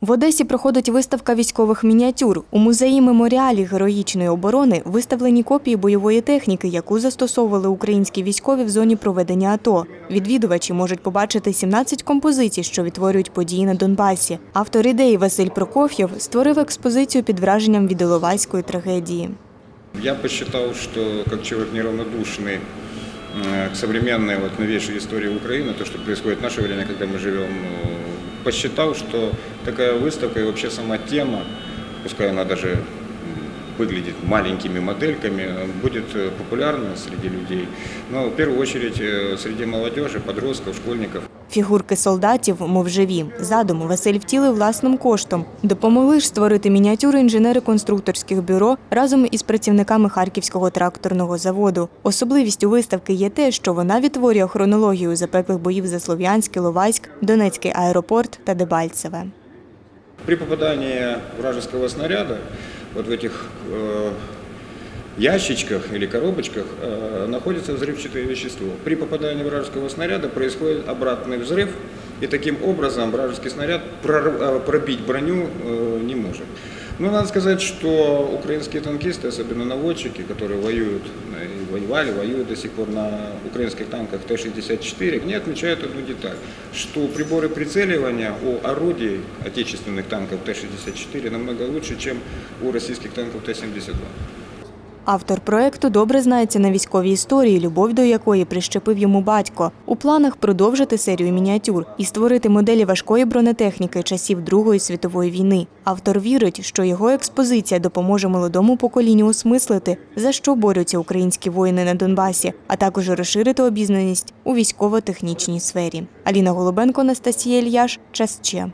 В Одесі проходить виставка військових мініатюр. У музеї меморіалі героїчної оборони виставлені копії бойової техніки, яку застосовували українські військові в зоні проведення АТО. Відвідувачі можуть побачити 17 композицій, що відтворюють події на Донбасі. Автор ідеї Василь Прокоф'єв створив експозицію під враженням від Іловайської трагедії. Я посчитал, что как человек неравнодушный э, к современной вот, новейшей истории Украины, то, что происходит в наше время, когда мы живем, э, посчитал, что такая выставка и вообще сама тема, пускай она даже м, выглядит маленькими модельками, э, будет э, популярна среди людей, но в первую очередь э, среди молодежи, подростков, школьников. Фігурки солдатів, мов живі. Задум Василь втілив власним коштом. Допомогли ж створити мініатюри інженери конструкторських бюро разом із працівниками Харківського тракторного заводу. Особливістю виставки є те, що вона відтворює хронологію запеклих боїв за Слов'янськ, Іловайськ, Донецький аеропорт та Дебальцеве. При попадании вражеского снаряда вот в этих э, ящичках или коробочках э, находится взрывчатое вещество. При попадании вражеского снаряда происходит обратный взрыв, и таким образом вражеский снаряд прор- э, пробить броню э, не может. Но надо сказать, что украинские танкисты, особенно наводчики, которые воюют э, и воевали, воюют до сих пор на украинских танках Т-64, они отмечают одну деталь, что приборы прицеливания у орудий отечественных танков Т-64 намного лучше, чем у российских танков Т-72. Автор проекту добре знається на військовій історії, любов до якої прищепив йому батько. У планах продовжити серію мініатюр і створити моделі важкої бронетехніки часів Другої світової війни. Автор вірить, що його експозиція допоможе молодому поколінню осмислити, за що борються українські воїни на Донбасі, а також розширити обізнаність у військово-технічній сфері. Аліна Голубенко, Анастасія Ільяш, час ще.